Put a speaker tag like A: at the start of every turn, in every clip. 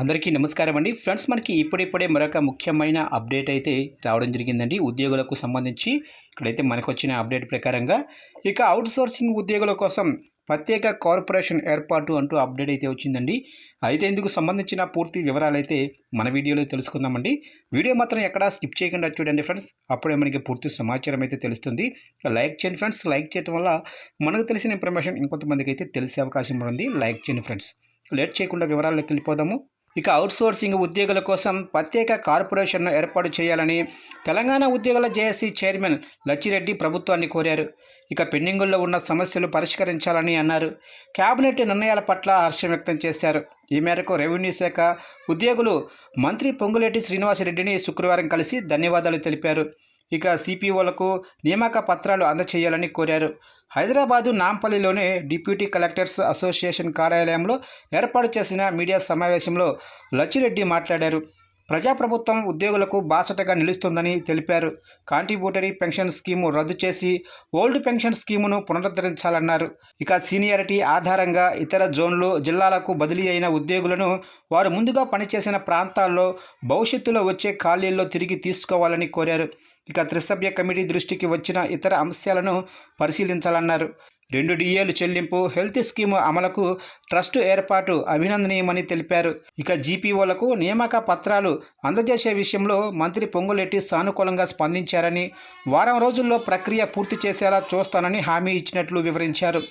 A: అందరికీ నమస్కారం అండి. ఫ్రెండ్స్ మనకి ఇప్పుడిప్పుడే మరొక ముఖ్యమైన అప్డేట్ అయితే రావడం జరిగిందండి. ఉద్యోగులకు సంబంధించి ఇక్కడైతే మనకు వచ్చిన అప్డేట్ ప్రకారంగా ఇక అవుట్ సోర్సింగ్ ఉద్యోగుల కోసం ప్రత్యేక కార్పొరేషన్ ఏర్పాటు అంటూ అప్డేట్ అయితే వచ్చిందండి. అయితే ఇందుకు సంబంధించిన పూర్తి వివరాలు అయితే మన వీడియోలో తెలుసుకుందామండి. వీడియో మాత్రం ఎక్కడా స్కిప్ చేయకుండా చూడండి ఫ్రెండ్స్. అప్పుడే మనకి పూర్తి సమాచారం అయితే తెలుస్తుంది. లైక్ చేయండి ఫ్రెండ్స్. లైక్ చేయడం వల్ల మనకు తెలిసిన ఇన్ఫర్మేషన్ ఇంకొంతమందికి అయితే తెలిసే అవకాశం ఉంది. లైక్ చేయండి ఫ్రెండ్స్. లేట్ చేయకుండా వివరాల్లోకి వెళ్ళిపోదాము. ఇక అవుట్సోర్సింగ్ ఉద్యోగుల కోసం ప్రత్యేక కార్పొరేషన్ను ఏర్పాటు చేయాలని తెలంగాణ ఉద్యోగుల జేఏసీ చైర్మన్ లచ్చిరెడ్డి ప్రభుత్వాన్ని కోరారు. ఇక పెండింగుల్లో ఉన్న సమస్యలు పరిష్కరించాలని అన్నారు. కేబినెట్ నిర్ణయాల పట్ల హర్షం వ్యక్తం చేశారు. ఈ మేరకు రెవెన్యూ శాఖ ఉద్యోగులు మంత్రి పొంగులేటి శ్రీనివాసరెడ్డిని శుక్రవారం కలిసి ధన్యవాదాలు తెలిపారు. ఇక సిపిఓలకు నియామక పత్రాలు అందచేయాలని కోరారు. హైదరాబాదు నాంపల్లిలోని డిప్యూటీ కలెక్టర్స్ అసోసియేషన్ కార్యాలయంలో ఏర్పాటు చేసిన మీడియా సమావేశంలో లచ్చిరెడ్డి మాట్లాడారు. ప్రజాప్రభుత్వం ఉద్యోగులకు బాసటగా నిలుస్తుందని తెలిపారు. కాంట్రిబ్యూటరీ పెన్షన్ స్కీము రద్దు చేసి ఓల్డ్ పెన్షన్ స్కీమును పునరుద్ధరించాలన్నారు. ఇక సీనియారిటీ ఆధారంగా ఇతర జోన్లు జిల్లాలకు బదిలీ అయిన ఉద్యోగులను వారు ముందుగా పనిచేసిన ప్రాంతాల్లో భవిష్యత్తులో వచ్చే ఖాళీల్లో తిరిగి తీసుకోవాలని కోరారు. ఇక త్రిసభ్య కమిటీ దృష్టికి వచ్చిన ఇతర అంశాలను పరిశీలించాలన్నారు. రెండు డిఏలు చెల్లింపు హెల్త్ స్కీము అమలుకు ట్రస్టు ఏర్పాటు అభినందనీయమని తెలిపారు. ఇక జీపీఓలకు నియామక పత్రాలు అందజేసే విషయంలో మంత్రి పొంగులెట్టి సానుకూలంగా స్పందించారని వారం రోజుల్లో ప్రక్రియ పూర్తి చేసేలా చూస్తానని హామీ ఇచ్చినట్లు వివరించారు.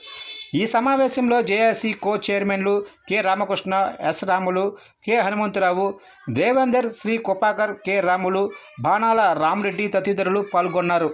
A: ఈ సమావేశంలో జేఏసీ కో చైర్మన్లు K. Ramakrishna S. Ramulu K. Hanumantharao Devender Shri కుపాకర్ K. Ramulu Banala Ramareddy తదితరులు పాల్గొన్నారు.